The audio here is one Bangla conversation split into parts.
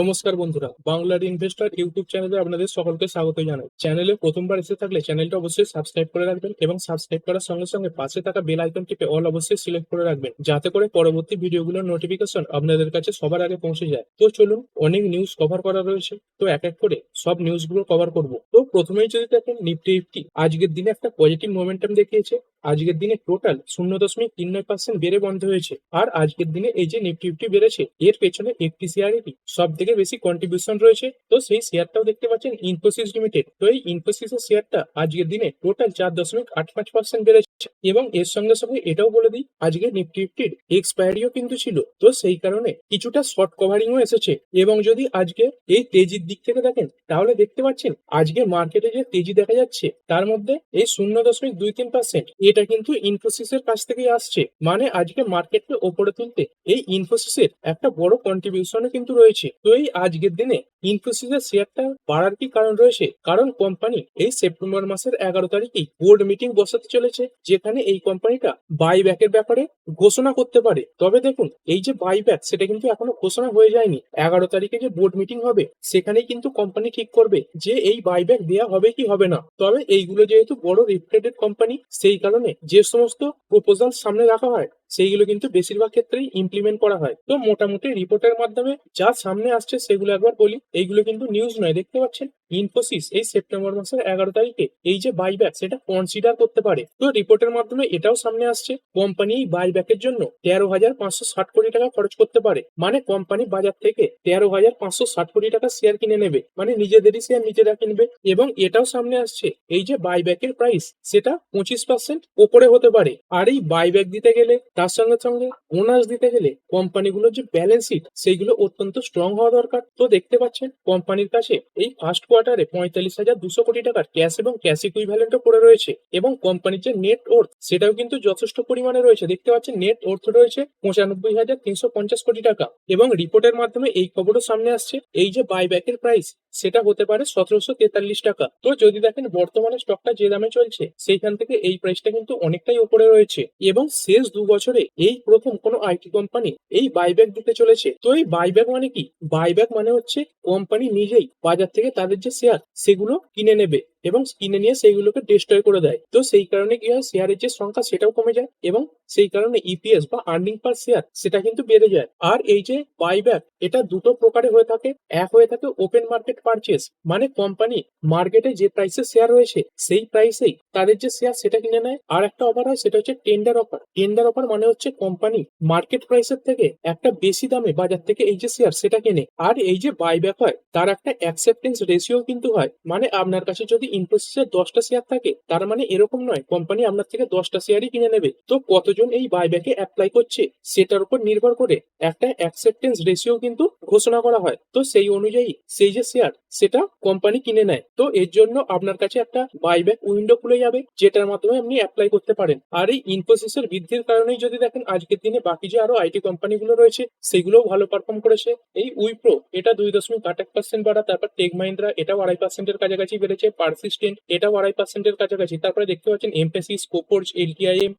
নমস্কার বন্ধুরা, বাংলার ইনভেস্টর ইউটিউব চ্যানেলে আপনাদের সকলকে স্বাগত জানাই। চ্যানেলে প্রথমবার এসে থাকলে চ্যানেলটা অবশ্যই সাবস্ক্রাইব করে রাখবেন এবং সাবস্ক্রাইব করার সঙ্গে সঙ্গে পাশে থাকা বেল আইকন টিপে অল অবশ্যই সিলেক্ট করে রাখবেন, যাতে করে পরবর্তী ভিডিওগুলোর নোটিফিকেশন আপনাদের কাছে সবার আগে পৌঁছে যায়। তো চলুন, অনেক নিউজ কভার করা রয়েছে, তো এক এক করে সব নিউজগুলো কভার করব। তো প্রথমেই যদি দেখেন নিফটি ইফটি আজকের দিনে একটা পজিটিভ মোমেন্টাম দেখিয়েছে। আজকের দিনে টোটাল শূন্য দশমিক তিন নয় পার্সেন্ট বেড়ে বন্ধ হয়েছে। আর আজকের দিনে এই যে নিফটি ফিফটি বেড়েছে, এর পেছনে একটি শেয়ারেরই সব থেকে বেশি কন্ট্রিবিউশন রয়েছে। তো সেই শেয়ারটাও দেখতে পাচ্ছেন ইনফোসিস লিমিটেড তো এই ইনফোসিসের শেয়ারটা আজকের দিনে টোটাল চার দশমিক আট পাঁচ পার্সেন্ট বেড়েছে। এবং এর সঙ্গে সঙ্গে এটাও বলে দিই, আজকে নিফটি ফিফটির এক্সপায়ারিও কিন্তু ছিল। তো সেই কারণে কিছুটা শর্ট কভারিংও এসেছে। এবং যদি আজকে এই তেজির দিক থেকে দেখেন, তাহলে দেখতে পাচ্ছেন আজকে মার্কেটে যে তেজি দেখা যাচ্ছে, তার মধ্যে এই শূন্য দশমিক দুই তিন পার্সেন্ট এটা কিন্তু ইনফোসিসের কাছ থেকেই আসছে। মানে আজকে মার্কেটকে ওপরে তুলতে এই ইনফোসিসের একটা বড় কন্ট্রিবিউশনও কিন্তু রয়েছে। তো এই আজকের দিনে ইনফোসিসের শেয়ারটা বাড়ার কি কারণ রয়েছে। কারণ কোম্পানি এই সেপ্টেম্বর মাসের এগারো তারিখেই বোর্ড মিটিং বসাতে চলেছে, যেখানে এই কোম্পানিটা বাইব্যাকের ব্যাপারে ঘোষণা করতে পারে। তবে দেখুন, এই যে বাইব্যাক সেটা কিন্তু এখনও ঘোষণা হয়ে যায়নি। এগারো তারিখে যে বোর্ড মিটিং হবে, সেখানেই কিন্তু কোম্পানি ঠিক করবে যে এই বাইব্যাক দেওয়া হবে কি হবে না। তবে এইগুলো যেহেতু বড় রিপ্রেটেড কোম্পানি সেই কারণে যে সমস্ত প্রপোজাল সামনে রাখা হয় সেইগুলো কিন্তু বেশিরভাগ ক্ষেত্রেই ইমপ্লিমেন্ট করা হয়। তো মোটামুটি রিপোর্টের মাধ্যমে যা সামনে আসছে সেগুলো একবার বলি। এইগুলো কিন্তু নিউজ নয়, দেখতে পাচ্ছেন? ইনফোসিস এই সেপ্টেম্বর মাসের এগারো তারিখে এই যে বাইব্যাক সেটা কনসিডার করতে পারে। তো রিপোর্টের মাধ্যমে এটাও সামনে আসছে। কোম্পানি এই বাইব্যাকের জন্য তেরো হাজার পাঁচশো ষাট কোটি টাকা খরচ করতে পারে। মানে কোম্পানি বাজার থেকে তেরো হাজার পাঁচশো ষাট কোটি টাকা শেয়ার কিনে নেবে। মানে নিজেদেরই শেয়ার নিজেরা কিনবে। এবং এটাও সামনে আসছে। এই যে বাইব্যাকের প্রাইস সেটা পঁচিশ পার্সেন্ট ওপরে হতে পারে। আর এই বাইব্যাক দিতে গেলে তার সঙ্গে সঙ্গে বোনাস দিতে গেলে কোম্পানিগুলোর যে ব্যালেন্স শিট সেইগুলো অত্যন্ত স্ট্রং হওয়া দরকার। তো দেখতে পাচ্ছেন কোম্পানির কাছে এই ফার্স্ট কোয়ার্টারে পঁয়তাল্লিশ হাজার দুশো কোটি টাকার ক্যাশ এবং ক্যাশ ইকুইভ্যালেন্টও পড়ে রয়েছে এবং কোম্পানির যে নেট ওর্থ সেটাও কিন্তু যথেষ্ট পরিমাণে রয়েছে। দেখতে পাচ্ছেন নেট ওর্থ রয়েছে পঁচানব্বই হাজার তিনশো পঞ্চাশ কোটি টাকা এবং রিপোর্টের মাধ্যমে এই খবরও সামনে আসছে। এই যে বাইব্যাকের প্রাইস সেটা হতে পারে সতেরোশো তেতাল্লিশ টাকা। তো যদি দেখেন, বর্তমানে স্টকটা যে দামে চলছে, সেইখান থেকে এই প্রাইসটা কিন্তু অনেকটাই উপরে রয়েছে এবং শেষ দু বছরে এই প্রথম কোনো আইটি কোম্পানি এই বাইব্যাক দিতে চলেছে। তো এই বাইব্যাক মানে কি? বাইব্যাক মানে হচ্ছে কোম্পানি নিজেই বাজার থেকে তাদের যে শেয়ার সেগুলো কিনে নেবে। এবং কিনে নিয়ে সেইগুলোকে ডিস্ট্রয় করে দেয়। তো সেই কারণে কি হয়? শেয়ারের যে সংখ্যা, সেটাও কমে যায় এবং সেই কারণে ইপিএস বা আর্নিং পার শেয়ার সেটা কিন্তু বেড়ে যায়। আর এই যে বাইব্যাক এটা দুটো প্রকারে হয়ে থাকে। এক হয়ে থাকে ওপেন মার্কেট পারচেস মানে কোম্পানি মার্কেটে যে প্রাইসে শেয়ার রয়েছে, সেই প্রাইসেই তাদের যে শেয়ার সেটা কিনে নেয়। আর একটা অফার হয়, সেটা হচ্ছে টেন্ডার অফার টেন্ডার অফার মানে হচ্ছে কোম্পানি মার্কেট প্রাইসের থেকে একটা বেশি দামে বাজার থেকে এই যে শেয়ার সেটা কেনে। আর এই যে বাইব্যাক হয়, তার একটা অ্যাকসেপ্টেন্স রেশিও কিন্তু হয়। মানে আপনার কাছে যদি ইনফোসিসের দশটা শেয়ার থাকে, তার মানে এরকম নয়। কোম্পানি আপনার থেকে দশটা শেয়ারই কিনে নেবে। তো কতজন এই বাইব্যাকে অ্যাপ্লাই করছে, সেটার উপর নির্ভর করে একটা অ্যাকসেপ্টেন্স রেশিও কিন্তু ঘোষণা করা হয়। তো সেই অনুযায়ী সেই যে শেয়ার সেটা কোম্পানি কিনে নেয়। তো এর জন্য আপনার কাছে একটা বাইব্যাক উইন্ডো খুলে যাবে, যেটার মাধ্যমে আপনি অ্যাপ্লাই করতে পারেন। আর এই ইনফোসিসের বৃদ্ধির কারণেই যদি দেখেন, আজকের দিনে বাকি যে আরও আইটি কোম্পানিগুলো রয়েছে, সেগুলোও ভালো পারফর্ম করেছে। এই উইপ্রো এটা দুই দশমিক আট এক পার্সেন্ট বাড়া, তারপর টেক মাহিন্দ্রা এটাও আড়াই পার্সেন্টের কাছাকাছি বেড়েছে পারসিস্টেন্ট এটাও আড়াই পার্সেন্টের কাছাকাছি। তারপরে দেখতে পাচ্ছেন Mphasis স্কোপোর্স LTIM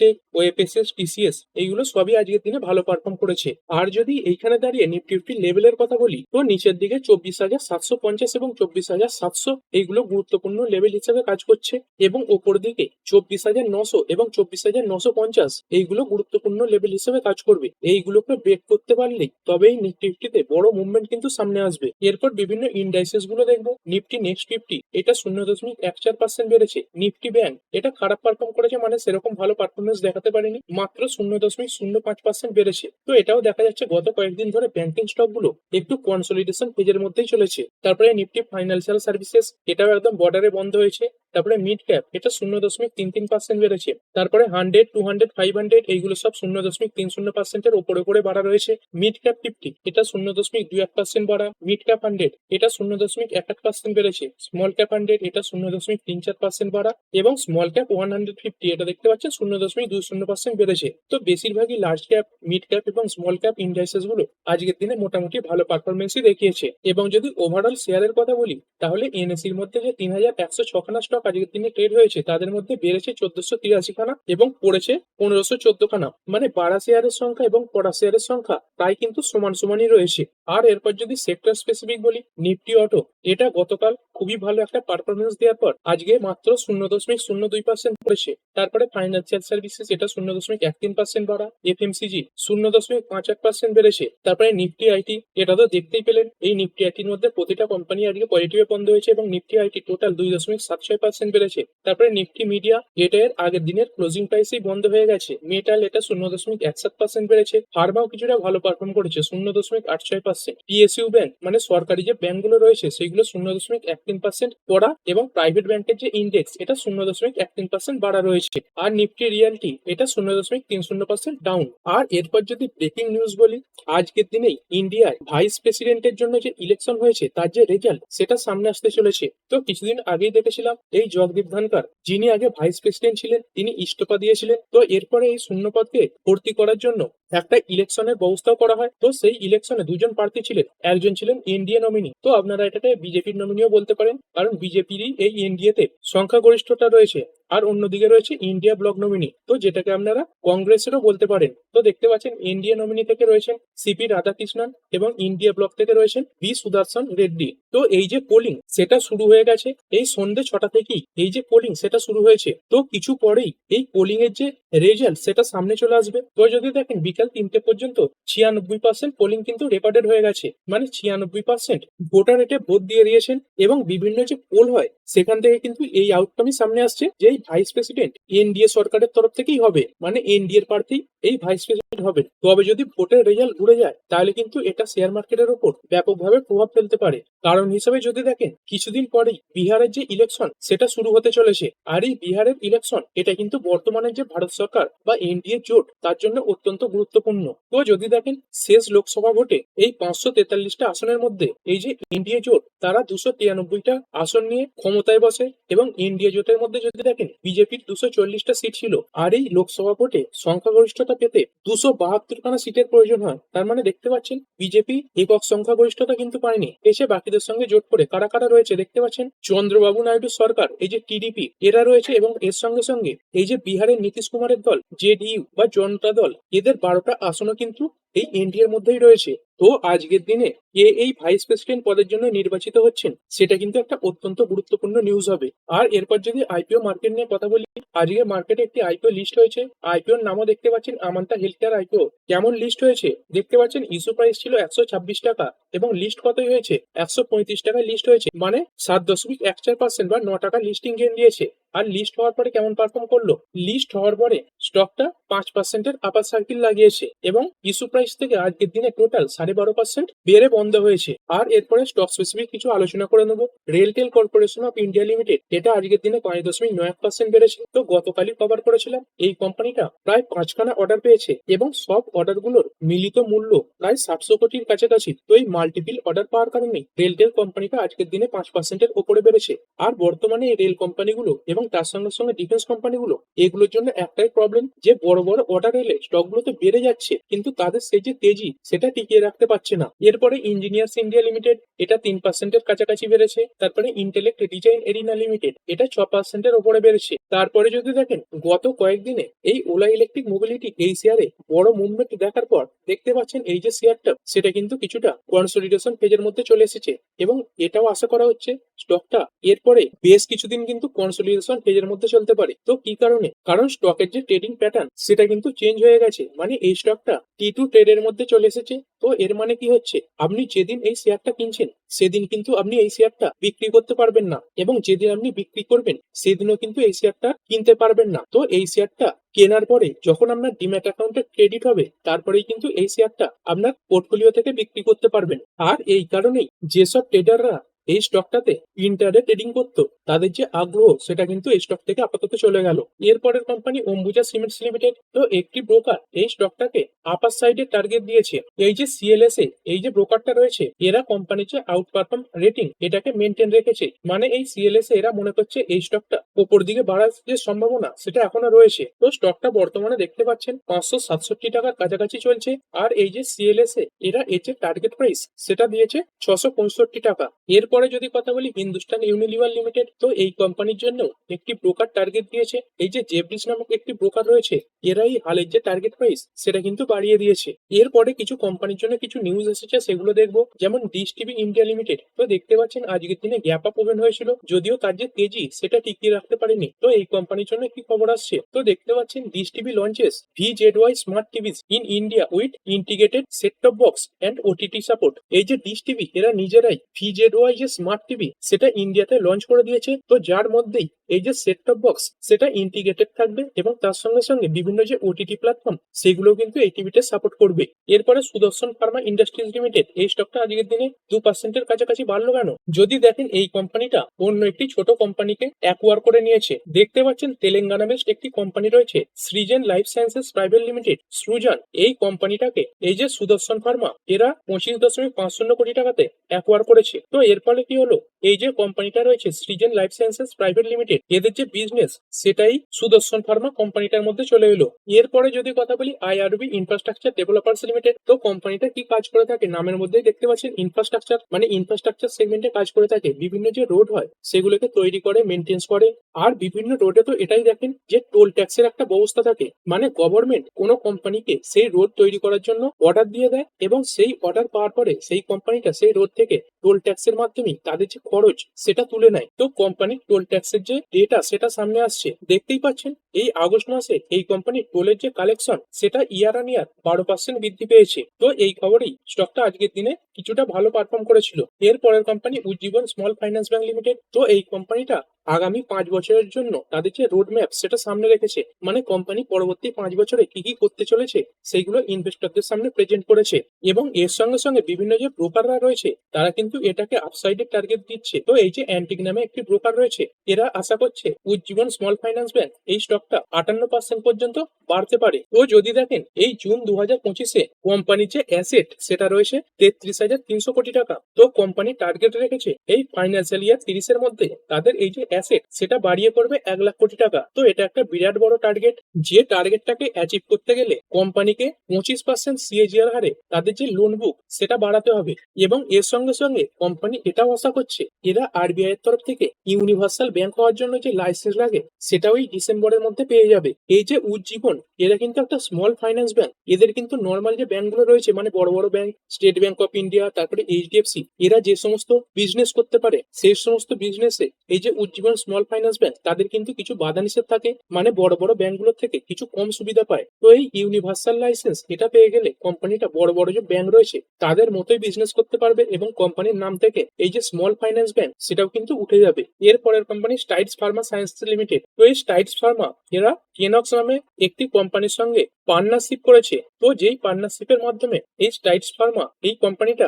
tech O FSS TCS এইগুলো সবই আজকের দিনে ভালো পারফর্ম করেছে। আর যদি এইখানে দাঁড়িয়ে নিফটি ফিফটি লেভেলের কথা বলি, তো নিচের দিকে চব্বিশ হাজার সাতশো পঞ্চাশ এবং চব্বিশ হাজার সাতশো এইগুলো গুরুত্বপূর্ণ লেভেল হিসেবে কাজ করছে এবং ওপর দিকে চব্বিশ হাজার নশো এবং চব্বিশ হাজার নশো পঞ্চাশ এইগুলো গুরুত্বপূর্ণ লেভেল হিসেবে কাজ করবে। এইগুলোকে ব্রেক করতে পারলেই তবেই নিফটি ফিফটিতে বড় মুভমেন্ট কিন্তু সামনে আসবে। এরপর বিভিন্ন ইন্ডাইসেসগুলো দেখব। নিফটি নেক্সট ফিফটি এটা শূন্য দশমিক এক চার পার্সেন্ট বেড়েছে। নিফটি ব্যাংক এটা খারাপ পারফর্ম করেছে মানে সেরকম ভালো পারফরমেন্স দেখাতে পারেনি। মাত্র শূন্য দশমিক শূন্য পাঁচ পার্সেন্ট বেড়েছে। তো এটাও দেখা যাচ্ছে গত কয়েকদিন ধরে ব্যাংকিং স্টকগুলো একটু কনসলিডেশন ফেজের মধ্যেই চলেছে। তারপরে নিফটি ফাইন্যান্সিয়াল সার্ভিসেস এটাও একদম বর্ডারে বন্ধ হয়েছে। তারপরে মিড ক্যাপ এটা শূন্য দশমিক তিন তিন পার্সেন্ট বেড়েছে। তারপরে hundred two hundred five hundred এইগুলো সব শূন্য দশমিক তিন শূন্য পার্সেন্টের উপরে উপরে বাড়া রয়েছে। মিড ক্যাপ ফিফটি এটা শূন্য দশমিক দুই এক পার্সেন্ট বাড়া। মিড ক্যাপ হান্ড্রেড এটা শূন্য দশমিক এক এক পার্সেন্ট বেড়েছে। স্মল ক্যাপ হান্ড্রেড এটা শূন্য দশমিক তিন চার পার্সেন্ট বাড়া। এবং small cap one hundred fifty এটা দেখতে পাচ্ছেন, শূন্য দশমিক দুই শূন্য পার্সেন্ট বেড়েছে। তো বেশিরভাগই লার্জ ক্যাপ মিড ক্যাপ এবং স্মল ক্যাপ ইন্ডাইসেসগুলো আজকের দিনে মোটামুটি ভালো পারফরমেন্সই দেখিয়েছে। এবং যদি ওভারঅল শেয়ারের কথা বলি, তাহলে এনএসির মধ্যে যে তিন হাজার একশো ছখানা স্টক আজকের দিনে ট্রেড হয়েছে, তাদের মধ্যে বেড়েছে চোদ্দশো তিরাশি খানা এবং পড়েছে পনেরোশো চোদ্দ খানা মানে বাড়া শেয়ারের সংখ্যা এবং পড়া শেয়ারের সংখ্যা প্রায় কিন্তু সমান সমানই রয়েছে। আর এরপর যদি সেক্টর স্পেসিফিক বলি নিফটি অটো এটা গতকাল খুবই ভালো একটা পারফরমেন্স দেওয়ার পর, আজকে মাত্র শূন্য দশমিক শূন্য দুই পার্সেন্ট পড়েছে তারপরে ফাইন্যান্সিয়াল সার্ভিসেস এটা শূন্য দশমিক এক তিন পার্সেন্ট বাড়া। এফএমসিজি শূন্য দশমিক পাঁচ এক পার্সেন্ট বেড়েছে। তারপরে নিফটি আইটি এটা তো দেখতেই পেলেন, এই নিফটি আইটির মধ্যে প্রতিটা কোম্পানি আজকে পজিটিভে বন্ধ হয়েছে এবং নিফটি আইটি টোটাল দুই দশমিক সাত ছয় পার্সেন্ট বেড়েছে। তারপরে নিফটি মিডিয়া এটা এর আগের দিনের ক্লোজিং প্রাইসেই বন্ধ হয়ে গেছে। মেটাল এটা শূন্য দশমিক এক সাত পার্সেন্ট বেড়েছে। ফার্মাও কিছুটা ভালো পারফর্ম করেছে, শূন্য দশমিক আট ছয় পার্সেন্ট পিএসইউ ব্যাংক মানে সরকারি যে ব্যাংকগুলো রয়েছে, সেগুলো শূন্য দশমিক এক তিন পার্সেন্ট পড়া এবং প্রাইভেট ব্যাংকের যে ইন্ডেক্স এটা শূন্য দশমিক এক তিন পার্সেন্ট বাড়া রয়েছে। আর নিফটি রিয়ালিটি এটা শূন্য দশমিক তিন শূন্য পার্সেন্ট ডাউন আর এরপর যদি ব্রেকিং নিউজ বলি, আজকের দিনেই ইন্ডিয়ায় ভাইস প্রেসিডেন্টের জন্য যে ইলেকশন হয়েছে, তার যে রেজাল্ট সেটা সামনে আসতে চলেছে। তো কিছুদিন আগেই দেখেছিলাম এই জগদীপ ধনকর যিনি আগে ভাইস প্রেসিডেন্ট ছিলেন, তিনি ইস্তফা দিয়েছিলেন। তো এরপরে এই শূন্যপদকে ভর্তি করার জন্য একটা ইলেকশনের ব্যবস্থাও করা হয়। তো সেই ইলেকশনে দুজন প্রার্থী ছিলেন। একজন ছিলেন এনডিএ নমিনি তো আপনারা এটাকে বিজেপির নমিনিও বলতে পারেন। কারণ বিজেপিরই এই এনডিএ তে সংখ্যাগরিষ্ঠতা রয়েছে। আর অন্যদিকে রয়েছে ইন্ডিয়া ব্লক নমিনি তো যেটাকে আপনারা কংগ্রেসেরও বলতে পারেন। তো দেখতে পাচ্ছেন ইন্ডিয়া নমিনি থেকে রয়েছেন সিপি রাধাকৃষ্ণন এবং ইন্ডিয়া ব্লক থেকে রয়েছেন বি সুদর্শন রেড্ডি। তো এই যে পোলিং সেটা শুরু হয়ে গেছে এই সন্ধে ছটা থেকেই। এই যে পোলিং সেটা শুরু হয়েছে। তো কিছু পরেই এই পোলিং এর যে রেজাল্ট সেটা সামনে চলে আসবে। তো যদি দেখেন, বিকাল তিনটে পর্যন্ত ছিয়ানব্বই পার্সেন্ট পোলিং কিন্তু রেকর্ডেড হয়ে গেছে। মানে ছিয়ানব্বই পার্সেন্ট ভোটার এটে ভোট দিয়ে দিয়েছেন এবং বিভিন্ন যে পোল হয়, সেখান থেকে কিন্তু এই আউটকামই সামনে আসছে যে এই ভাইস প্রেসিডেন্ট এনডিএ সরকারের তরফ থেকেই হবে। মানে এনডিএর প্রার্থী এই ভাইস প্রেসিডেন্ট হবে। তবে যদি ভোটের রেজাল্ট উড়ে যায়, তাহলে কিন্তু এটা শেয়ার মার্কেটের উপর ব্যাপকভাবে প্রভাব ফেলতে পারে। কারণ হিসেবে যদি দেখেন, কিছুদিন পরেই বিহারের যে ইলেকশন সেটা শুরু হতে চলেছে। আর এই বিহারের ইলেকশন এটা কিন্তু বর্তমানে যে ভারত সরকার বা এনডিএ জোট, তার জন্য অত্যন্ত গুরুত্বপূর্ণ। তো যদি দেখেন, শেষ লোকসভা ভোটে এই পাঁচশো তেতাল্লিশটা আসনের মধ্যে এই যে এনডিএ জোট, তারা দুশো তিরানব্বইটা আসন নিয়ে ক্ষমতায় বসে এবং এনডিএ জোটের মধ্যে যদি দেখেন বিজেপির দুশো চল্লিশটা সিট ছিল। আর এই লোকসভা ভোটে সংখ্যাগরিষ্ঠতা পেতে দুশো বাহাত্তর খানা সিটের প্রয়োজন হয়। তার মানে দেখতে পাচ্ছেন, বিজেপি একক সংখ্যাগরিষ্ঠতা কিন্তু পায়নি। এসে বাকিদের সঙ্গে জোট করে কারা কারা রয়েছে দেখতে পাচ্ছেন? চন্দ্রবাবু নাইডু সরকার, এই যে টিডিপি, এরা রয়েছে এবং এর সঙ্গে সঙ্গে এই যে বিহারের নীতিশ কুমারের দল, জেডিইউ বা জনতা দল, এদের বারোটা আসনও কিন্তু এই এনডিএর মধ্যেই রয়েছে। তো আজকের দিনে কে এই ভাইস প্রেসিডেন্ট পদের জন্য নির্বাচিত হচ্ছেন, সেটা কিন্তু একটা অত্যন্ত গুরুত্বপূর্ণ নিউজ হবে। আর এরপর যদি আইপিও মার্কেট নিয়ে কথা বলি, আজকে মার্কেটে একটি আইপিও লিস্ট হয়েছে। আইপিওর নামও দেখতে পাচ্ছেন আমান্তা হেলথ কেয়ার আইপিও কেমন লিস্ট হয়েছে? দেখতে পাচ্ছেন ইস্যু প্রাইস ছিল একশো ছাব্বিশ টাকা। এবং লিস্ট কতই হয়েছে? একশো পঁয়ত্রিশ টাকায় লিস্ট হয়েছে। মানে সাত দশমিক এক চার পার্সেন্ট বা ন টাকা লিস্টিং গেন দিয়েছে। আর লিস্ট হওয়ার পরে কেমন পারফর্ম করল? লিস্ট হওয়ার পরে স্টকটা পাঁচ পার্সেন্টের আপার সার্কিল লাগিয়েছে এবং ইস্যু প্রাইস থেকে আজকের দিনে টোটাল সাড়ে বারো পার্সেন্ট বেড়ে বন্ধ হয়েছে। আর এরপরে স্টক স্পেসিফিক কিছু আলোচনা করে নেব। RailTel corporation of India limited এটা আজকের দিনে পাঁচ দশমিক নয় এক পার্সেন্ট বেড়েছে। তো গতকালই কভার করেছিলাম। এই কোম্পানিটা প্রায় পাঁচখানা অর্ডার পেয়েছে এবং সব অর্ডারগুলোর মিলিত মূল্য প্রায় সাতশো কোটির কাছাকাছি। তো এই মাল্টিপিল অর্ডার পাওয়ার কারণে রেলটেল কোম্পানিটা আজকের দিনে পাঁচ পার্সেন্টের উপরে বেড়েছে। আর বর্তমানে এই রেল কোম্পানিগুলো এবং তার সঙ্গে সঙ্গে ডিফেন্স কোম্পানিগুলো এগুলোর জন্য একটাই প্রবলেম যে বড় বড় অর্ডার এলে স্টকগুলো তো বেড়ে যাচ্ছে, কিন্তু তাদের সেই যে তেজি সেটা টিকিয়ে রাখতে পারছে না। এরপরে ইঞ্জিনিয়ার্স ইন্ডিয়া লিমিটেড এটা তিন পার্সেন্টের কাছাকাছি বেড়েছে, তারপরে ইন্টেলেক্ট ডিজাইন এরিনা লিমিটেড এটা ছ পার্সেন্টের উপরে বেড়েছে। তারপরে যদি দেখেন, গত কয়েকদিনে এই ওলা ইলেকট্রিক মোবিলিটি এই শেয়ারে বড় মুভমেন্ট দেখার পর দেখতে পাচ্ছেন এই যে শেয়ারটা সেটা কিন্তু কিছুটা কনসলিডেশন ফেজের মধ্যে চলে এসেছে এবং এটাও আশা করা হচ্ছে স্টকটা এরপরে বেশ কিছুদিন কিন্তু কনসলিডেশন ফেজের মধ্যে চলতে পারে। তো কি কারণে? কারণ স্টকের যে ট্রেডিং প্যাটার্ন সেটা কিন্তু চেঞ্জ হয়ে গেছে। মানে এই স্টকটা টি টু ট্রেডের মধ্যে চলে এসেছে। তো এর মানে কি হচ্ছে? আপনি যেদিন এই শেয়ারটা কিনছেন, সেদিন কিন্তু আপনি এই শেয়ারটা বিক্রি করতে পারবেন না। এবং যেদিন আপনি বিক্রি করবেন, সেদিনও কিন্তু এই শেয়ারটা কিনতে পারবেন না। তো এই শেয়ারটা কেনার পরে যখন আপনার ডিম্যাট অ্যাকাউন্টে ক্রেডিট হবে, তারপরেই কিন্তু এই শেয়ারটা আপনার পোর্টফোলিও থেকে বিক্রি করতে পারবেন। আর এই কারণেই যেসব ট্রেডাররা এই স্টকটাতে ইন্টারডে ট্রেডিং করতো। তাদের যে আগ্রহ, সেটা কিন্তু এই স্টক থেকে আপাতত চলে গেল। এরপরের কোম্পানি অম্বুজা সিমেন্টস লিমিটেড তো একটি ব্রোকার এই স্টকটাকে আপার সাইডে টার্গেট দিয়েছে। এই যে সিএলএসএ এই যে ব্রোকারটা রয়েছে, এরা কোম্পানির যে আউট পারফর্ম রেটিং এটাকে মেনটেন রেখেছে। মানে এই সিএলএসএ এরা মনে করছে এই স্টকটা ওপর দিকে বাড়ার যে সম্ভাবনা, সেটা এখনও রয়েছে। তো স্টকটা বর্তমানে দেখতে পাচ্ছেন, পাঁচশো সাতষট্টি টাকার কাছাকাছি চলছে। আর এই যে সিএলএসএ এরা এর যে টার্গেট প্রাইস সেটা দিয়েছে ছশো পঁয়ষট্টি টাকা। এরপর এরপরে যদি কথা বলি হিন্দুস্তান ইউনিলিভার লিমিটেড, তো এই কোম্পানির জন্য একটি ব্রোকার টার্গেট দিয়েছে। এই যে জেব্রিজ নামক একটি ব্রোকার রয়েছে, এরাই হালের যে টার্গেট প্রাইস সেটা কিন্তু বাড়িয়ে দিয়েছে। এরপরে কিছু কোম্পানির জন্য কিছু নিউজ এসেছে, সেগুলো দেখব। যেমন ডিস টিভি ইন্ডিয়া লিমিটেড তো দেখতে পাচ্ছেন আজকের দিনে গ্যাপ আপ ওপেন হয়েছিল, যদিও তার যে তেজি সেটা টিকিয়ে রাখতে পারেনি। তো এই কোম্পানির জন্য কি খবর আসছে, তো দেখতে পাচ্ছেন dish TV launches V Z Y smart TVs in India with integrated set top box and OTT support এই যে ডিস টিভি এরা নিজেরাই ভি জেড ওয়াই যে স্মার্ট টিভি সেটা ইন্ডিয়াতে লঞ্চ করে দিয়েছে। তো যার মধ্যেই এই যে সেট টপ বক্স সেটা ইন্টিগ্রেটেড থাকবে এবং তার সঙ্গে সঙ্গে বিভিন্ন যে ওটিটি প্ল্যাটফর্ম সেগুলো কিন্তু এই টিভিতে সাপোর্ট করবে। এরপরে সুদর্শন ফার্মা ইন্ডাস্ট্রিজ লিমিটেড এই স্টকটা আজকের দিনে দু পার্সেন্টের কাছাকাছি বাড়লো কেন? যদি দেখেন এই কোম্পানিটা অন্য একটি ছোট কোম্পানিকে অ্যাকোয়ার করে নিয়েছে। দেখতে পাচ্ছেন তেলেঙ্গানা বেস্ট একটি কোম্পানি রয়েছে Srijan life sciences private limited Srijan এই কোম্পানিটাকে এই যে সুদর্শন ফার্মা, এরা পঁচিশ দশমিক পাঁচ শূন্য কোটি টাকাতে অ্যাকোয়ার করেছে। তো এর ফলে কি হলো? এই যে কোম্পানিটা রয়েছে Srijan life sciences private limited এদের যে বিজনেস সেটাই সুদর্শন ফার্মা কোম্পানিটার মধ্যে চলে এলো। এরপরে যদি কথা বলি আইআরবি ইনফ্রাস্ট্রাকচার ডেভেলপার্স লিমিটেড তো কোম্পানিটা কি কাজ করে থাকে? নামের মধ্যেই দেখতে পাচ্ছেন ইনফ্রাস্ট্রাকচার মানে ইনফ্রাস্ট্রাকচার সেগমেন্টে কাজ করে থাকে। বিভিন্ন যে রোড হয়, সেগুলোকে তৈরি করে মেনটেন্স করে। আর বিভিন্ন রোডে তো এটাই দেখেন যে টোল ট্যাক্সের একটা ব্যবস্থা থাকে। মানে গভর্নমেন্ট কোনো কোম্পানিকে সেই রোড তৈরি করার জন্য অর্ডার দিয়ে দেয় এবং সেই অর্ডার পাওয়ার পরে সেই কোম্পানিটা সেই রোড থেকে টোল ট্যাক্সের মাধ্যমে তাদের যে খরচ, সেটা তুলে নেয়। তো কোম্পানির টোল ট্যাক্সের যে ডেটা সেটা সামনে আসছে। দেখতেই পাচ্ছেন? এই আগস্ট মাসে এই কোম্পানির টোলের যে কালেকশন সেটা ইয়ার অন ইয়ার বারো পার্সেন্ট বৃদ্ধি পেয়েছে। তো এই খবরেই স্টকটা আজকের দিনে কিছুটা ভালো পারফর্ম করেছিল। এর পরের company Ujjivan Small Finance Bank Limited তো এই কোম্পানিটা আগামী পাঁচ বছরের জন্য তাদের যে রোড ম্যাপ সেটা সামনে রেখেছে। মানে কোম্পানি পরবর্তী পাঁচ বছরে কি কি করতে চলেছে, সেইগুলো ইনভেস্টরদের সামনে প্রেজেন্ট করেছে। এবং এর সঙ্গে সঙ্গে বিভিন্ন যে ব্রোকাররা রয়েছে, তারা কিন্তু এটাকে আপসাইডের টার্গেট দিচ্ছে। তো এই যে অ্যান্টিক নামে একটি ব্রোকার রয়েছে, এরা আশা করছে উজ্জীবন স্মল ফাইন্যান্স ব্যাংক এই স্টকটা আটান্ন পার্সেন্ট পর্যন্ত বাড়তে পারে। তো যদি দেখেন, এই জুন দু হাজার পঁচিশে কোম্পানির যে অ্যাসেট সেটা রয়েছে তেত্রিশ হাজার তিনশো কোটি টাকা। তো কোম্পানি টার্গেট রেখেছে এই ফাইন্যান্সিয়াল ইয়ার তিরিশের মধ্যে। তাদের এই যে অ্যাসেট সেটা বাড়িয়ে করবে এক লাখ কোটি টাকা। তো এটা একটা বিরাট বড় টার্গেট যে টার্গেটটাকে অ্যাচিভ করতে গেলে কোম্পানিকে পঁচিশ পার্সেন্ট সিএজিআর হারে তাদের যে লোন বুক সেটা বাড়াতে হবে। এবং এর সঙ্গে সঙ্গে কোম্পানি এটাও আশা করছে, এরা আরবিআই এর তরফ থেকে ইউনিভার্সাল ব্যাংক হওয়ার জন্য যে লাইসেন্স লাগে, সেটাও এই ডিসেম্বরের মধ্যে পেয়ে যাবে। এই যে উজ্জীবন এরা কিন্তু একটা স্মল ফাইন্যান্স ব্যাংক এদের কিন্তু নর্মাল যে ব্যাংকগুলো রয়েছে মানে বড় বড় bank state bank of India তারপরে এইচডিএফসি এরা যে সমস্ত বিজনেস করতে পারে সেই সমস্ত বিজনেসে এই যে উজ্জীবন স্মল ফাইন্যান্স ব্যাংক তাদের কিন্তু কিছু বাধা নিষেধ থাকে মানে বড় বড় ব্যাংকগুলোর থেকে কিছু কম সুবিধা পায়। তো এই ইউনিভার্সাল লাইসেন্স এটা পেয়ে গেলে কোম্পানিটা বড় বড় যে ব্যাংক রয়েছে, তাদের মতোই বিজনেস করতে পারবে এবং কোম্পানির নাম থেকে এই যে স্মল ফাইন্যান্স ব্যাংক সেটাও কিন্তু উঠে যাবে। এর পরের company Strides pharma science limited তো এই স্টাইটস ফার্মা এরা কেনক্স নামে একটি কোম্পানির সঙ্গে পার্টনারশিপ করেছে। তো যেই পার্টনারশিপের মাধ্যমে এই স্টাইটস ফার্মা এই কোম্পানিটা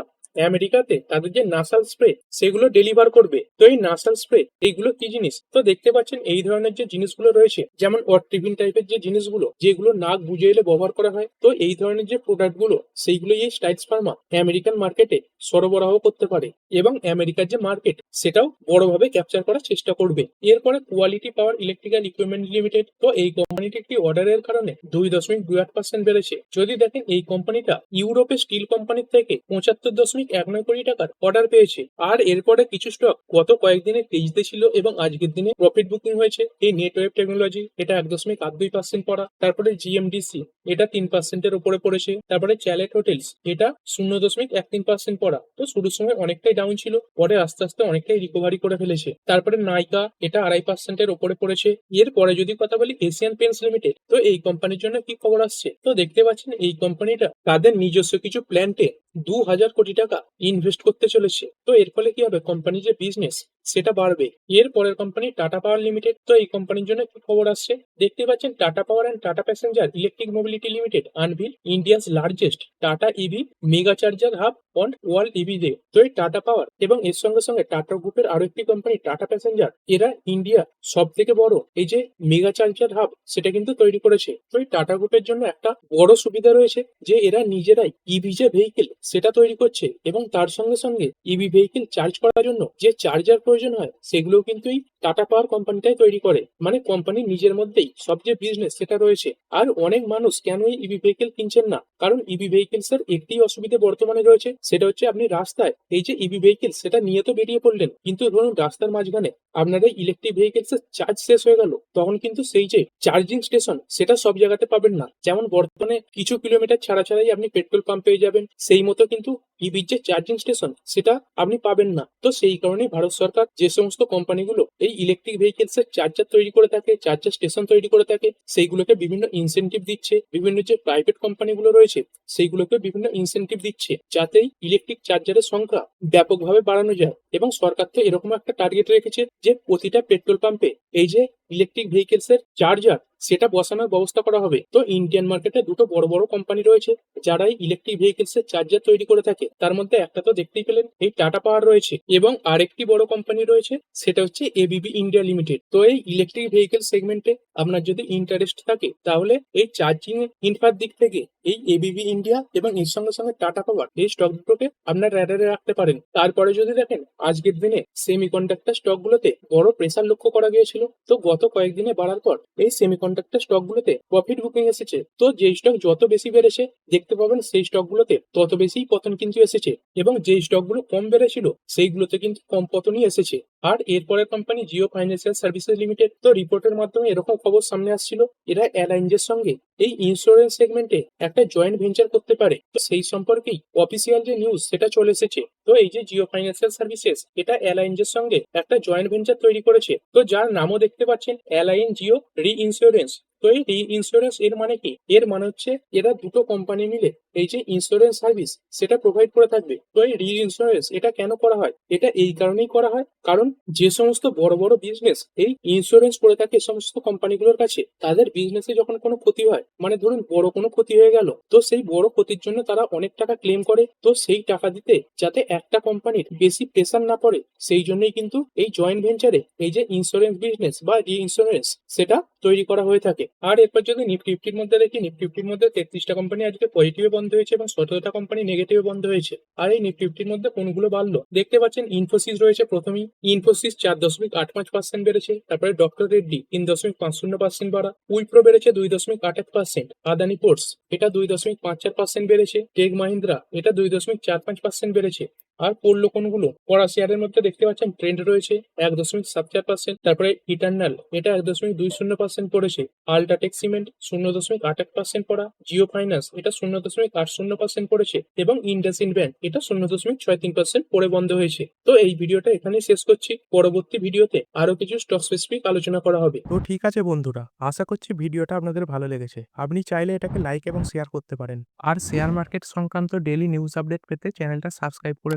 আমেরিকাতে তাদের যে নাসাল স্প্রে সেগুলো ডেলিভার করবে। তো এই নাসাল স্প্রে এইগুলো কি জিনিস? তো দেখতে পাচ্ছেন এই ধরনের যে জিনিসগুলো রয়েছে, যেমন অট্রিভিন টাইপের যে জিনিসগুলো, যেগুলো নাক বুঝে এলে ব্যবহার করা হয়, তো এই ধরনের যে প্রোডাক্টগুলো সেইগুলো এই স্টাইটস ফার্মা আমেরিকান মার্কেটে সরবরাহ করতে পারে এবং আমেরিকার যে মার্কেট সেটাও বড়ভাবে ক্যাপচার করার চেষ্টা করবে। এরপরে quality power electrical equipment limited তো এই কোম্পানিটি একটি অর্ডারের কারণে দুই দশমিক দুই আট পার্সেন্ট বেড়েছে। যদি দেখেন এই কোম্পানিটা ইউরোপের স্টিল কোম্পানির থেকে পঁচাত্তর দশমিক এক নয় কোটি টাকার অর্ডার পেয়েছে। আর এরপরে কিছু স্টক গত কয়েকদিনে তেইশতে ছিল এবং আজকের দিনে প্রফিট বুকিং হয়েছে। এই নেটওয়েব টেকনোলজি এটা এক দশমিক আট দুই পার্সেন্ট পড়া। তারপরে জিএমডিসি এটা তিন পার্সেন্টের উপরে পড়েছে। তারপরে চ্যালেট হোটেলস এটা শূন্য দশমিক এক তিন পার্সেন্ট পড়া। তো শুরুর সময় অনেকটাই ডাউন ছিল, পরে আস্তে আস্তে অনেকটাই রিকভারি করে ফেলেছে। তারপরে নাইকা এটা আড়াই পার্সেন্টের উপরে পড়েছে। এরপরে যদি কথা বলি এশিয়ান পেন্টস লিমিটেড তো এই কোম্পানির জন্য কি খবর আসছে? তো দেখতে পাচ্ছেন এই কোম্পানিটা তাদের নিজস্ব কিছু প্ল্যান্টে দু হাজার কোটি টাকা ইনভেস্ট করতে চলেছে। তো এর ফলে কি হবে? কোম্পানির যে বিজনেস সেটা বাড়বে। এর পরের কোম্পানি টাটা পাওয়ার লিমিটেড তো এই কোম্পানির জন্য কি খবর আসছে? দেখতে পাচ্ছেন Tata power and Tata passenger electric mobility limited unveil India's largest Tata EV mega charger hub on world EV day তো এই টাটা পাওয়ার এবং এর সঙ্গে সঙ্গে টাটা গ্রুপের আরও একটি কোম্পানি টাটা প্যাসেঞ্জার এরা ইন্ডিয়া সব থেকে বড়। এই যে মেগা চার্জার হাব সেটা কিন্তু তৈরি করেছে। তো এই টাটা গ্রুপের জন্য একটা বড় সুবিধা রয়েছে যে এরা নিজেরাই ইভি যে ভেহিকেল সেটা তৈরি করছে এবং তার সঙ্গে সঙ্গে ইভি ভেহিকেল চার্জ করার জন্য যে চার্জার প্রয়োজন হয় সেগুলো কিন্তু এই টাটা পাওয়ার কোম্পানিটাই তৈরি করে। মানে কোম্পানির নিজের মধ্যেই সব যে বিজনেস সেটা রয়েছে। আর অনেক মানুষ কেন এই ইভি ভেহিকেল কিনছেন না? কারণ ইভি ভেহিকেলস এর একটি অসুবিধা বর্তমানে রয়েছে, সেটা হচ্ছে আপনি রাস্তায় এই যে ইভি ভেহিকেল সেটা নিয়ে তো বেরিয়ে পড়লেন। কিন্তু ধরুন রাস্তার মাঝখানে আপনার এই ইলেকট্রিক ভেহিকেলস এর চার্জ শেষ হয়ে গেল, তখন কিন্তু সেই যে চার্জিং স্টেশন সেটা সব জায়গাতে পাবেন না। যেমন বর্তমানে কিছু কিলোমিটার ছাড়া ছাড়াই আপনি পেট্রোল পাম্প পেয়ে যাবেন, সেই মতো কিন্তু ইভির যে চার্জিং স্টেশন সেটা আপনি পাবেন না। তো সেই কারণে ভারত সরকার যে সমস্ত কোম্পানিগুলো এই ইলেকট্রিক ভেহিকেলস এর চার্জার তৈরি করে থাকে চার্জার স্টেশন তৈরি করে থাকে, সেইগুলোকে বিভিন্ন ইনসেনটিভ দিচ্ছে, বিভিন্ন যে প্রাইভেট কোম্পানিগুলো রয়েছে, সেইগুলোকে বিভিন্ন ইনসেনটিভ দিচ্ছে, যাতে ইলেকট্রিক চার্জারের সংখ্যা ব্যাপকভাবে বাড়ানো যায়। এবং সরকার তো এরকম একটা টার্গেট রেখেছে যে প্রতিটা পেট্রোল পাম্পে এই যে ইলেকট্রিক ভেহিকেলস এর চার্জার সেটা বসানোর ব্যবস্থা করা হবে। তো ইন্ডিয়ান মার্কেটে দুটো বড় বড় কোম্পানি রয়েছে যারা ইলেকট্রিক ভেহিকেলস এর চার্জার তৈরি করে থাকে। তার মধ্যে একটা তো দেখতেই পেলেন, এই টাটা পাওয়ার রয়েছে। এবং আরেকটি বড় কোম্পানি রয়েছে, সেটা হচ্ছে এবিবি ইন্ডিয়া লিমিটেড তো এই ইলেকট্রিক ভেহিকেল সেগমেন্টে আপনার যদি ইন্টারেস্ট থাকে, তাহলে এই চার্জিং ইনফার দিক থেকে এই এবিবি ইন্ডিয়া এবং এর সঙ্গে সঙ্গে টাটা পাওয়ার এই স্টক দুটোকে আপনার র্যাডারে রাখতে পারেন। তারপরে যদি দেখেন, আজকের দিনে সেমি কন্ডাক্টর স্টক গুলোতে বড় প্রেসার লক্ষ্য করা গিয়েছিল। তো গত কয়েকদিনে বাড়ার পর এই সেমি কন্ডাক্টর স্টকগুলোতে প্রফিট বুকিং এসেছে। তো যেই স্টক যত বেশি বেড়েছে, দেখতে পাবেন সেই স্টকগুলোতে তত বেশি পতন কিন্তু এসেছে এবং যেই স্টকগুলো কম বেড়েছিল, সেইগুলোতে কিন্তু কম পতনই এসেছে। আর এরপরে company Jio financial services limited তো রিপোর্টের মাধ্যমে এরকম খবর সামনে আসছিল। এরা অ্যালায়েন্সের সঙ্গে এই ইন্স্যুরেন্স সেগমেন্টে একটা জয়েন্ট ভেঞ্চার করতে পারে। তো সেই সম্পর্কেই অফিসিয়াল যে নিউজ সেটা চলে এসেছে। তো এই যে জিও ফাইন্যান্সিয়াল সার্ভিসেস এটা অ্যালায়েন্সের সঙ্গে একটা জয়েন্ট ভেঞ্চার তৈরি করেছে। তো যার নামও দেখতে পাচ্ছেন অ্যালায়েন্স জিও রি ইন্স্যুরেন্স তো এই রি ইন্স্যুরেন্স এর মানে কি? এর মানে হচ্ছে এরা দুটো কোম্পানি মিলে এই যে ইন্স্যুরেন্স সার্ভিস সেটা প্রোভাইড করে থাকবে। তো এই রি ইন্স্যুরেন্স এটা কেন করা হয়? এটা এই কারণেই করা হয়। কারণ যে সমস্ত বড় বড় বিজনেস এই ইন্স্যুরেন্স করে থাকে সমস্ত কোম্পানিগুলোর কাছে, তাদের বিজনেসে যখন কোনো ক্ষতি হয় মানে ধরুন বড় কোনো ক্ষতি হয়ে গেল, তো সেই বড় ক্ষতির জন্য তারা অনেক টাকা ক্লেম করে, তো সেই টাকা দিতে যাতে একটা কোম্পানির বেশি প্রেসার না পড়ে, সেই জন্যই কিন্তু এই জয়েন্ট ভেঞ্চারে এই যে ইন্স্যুরেন্স বিজনেস বা রি ইন্স্যুরেন্স সেটা তৈরি করা হয়ে থাকে। আর এরপর যদি নিফটি ফিফটির মধ্যে দেখি নিফটি ফিফটির মধ্যে তেত্রিশটা কোম্পানি আজকে পজিটিভে বন্ধ হয়েছে এবং সতেরোটা কোম্পানি নেগেটিভ বন্ধ হয়েছে, আর এই নিফটিফটির মধ্যে কোনগুলো বাড়লো? দেখতে পাচ্ছেন ইনফোসিস রয়েছে প্রথমেই। ইনফোসিস চার দশমিক আট পাঁচ পার্সেন্ট বেড়েছে, তারপরে ডক্টর রেড্ডি তিন দশমিক পাঁচ শূন্য পার্সেন্ট বাড়া উইপ্রো বেড়েছে দুই দশমিক আট এক পার্সেন্ট আদানি পোর্টস এটা দুই দশমিক পাঁচ চার পার্সেন্ট বেড়েছে টেক মাহিন্দ্রা এটা দুই দশমিক চার পাঁচ পার্সেন্ট বেড়েছে আর পড়ল কোনগুলো? পড়া শেয়ারের মধ্যে দেখতে পাচ্ছেন ট্রেন্ড রয়েছে এক দশমিক সাত চার পার্সেন্ট তারপরে ইটার্নাল এটা এক দশমিক দুই শূন্য পার্সেন্ট পড়েছে। আল্ট্রাটেক সিমেন্ট শূন্য দশমিক আট এক পার্সেন্ট পড়া। জিও ফাইন্যান্স এটা শূন্য দশমিক আট শূন্য পার্সেন্ট পড়েছে। এবং ইন্ডাসইন্ড ব্যাংক এটা শূন্য দশমিক ছয় তিন পার্সেন্ট পড়ে বন্ধ হয়েছে। তো এই ভিডিওটা এখানেই শেষ করছি। পরবর্তী ভিডিওতে আরও কিছু স্টক স্পেসিফিক আলোচনা করা হবে। তো ঠিক আছে বন্ধুরা, আশা করছি ভিডিওটা আপনাদের ভালো লেগেছে। আপনি চাইলে এটাকে লাইক এবং শেয়ার করতে পারেন। আর শেয়ার মার্কেট সংক্রান্ত ডেলি নিউজ আপডেট পেতে চ্যানেলটা সাবস্ক্রাইব করে